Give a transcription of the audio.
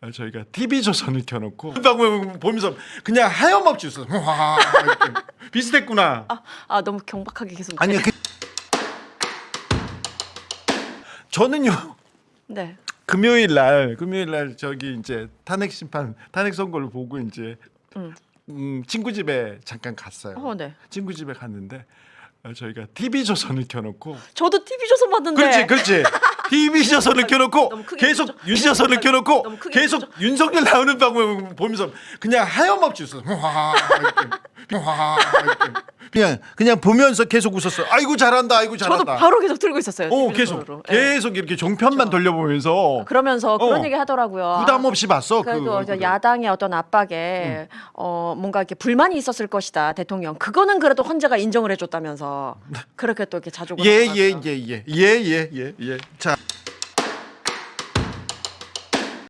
아, 저희가 TV 조선을 켜놓고 방금 보면서 그냥 하염없이 웃어. 와 이렇게 비슷했구나. 아, 아 너무 경박하게 계속. 아니 그 저는요 네. 금요일 날 금요일 날 저기 이제 탄핵 심판 탄핵 선고를 보고 이제 음. 음, 친구 집에 잠깐 갔어요. 어, 네. 친구 집에 갔는데 어, 저희가 TV 조선을 켜놓고 저도 TV 조선 봤는데. 그렇지 그렇지 TV 조선을 켜놓고 계속 웃죠. 윤 조선을 켜놓고 계속. 윤석열 나오는 방송 보면서 그냥 하염없이 웃어. 이렇게 와 이렇게 그냥 그냥 보면서 계속 웃었어. 아이고 잘한다. 아이고 저도 잘한다. 바로 계속 틀고 있었어요. 어 계속. 예. 계속 이렇게 종편만 돌려보면서 그러면서 그런 어. 얘기 하더라고요. 부담 없이 봤어. 그 그래도 저 얼굴을. 야당의 어떤 압박에 어 뭔가 이렇게 불만이 있었을 것이다 대통령 그거는 그래도 헌재가 인정을 해줬다면서 그렇게 또 이렇게 자주 예, 예, 예, 예, 예, 예, 예, 예. 자,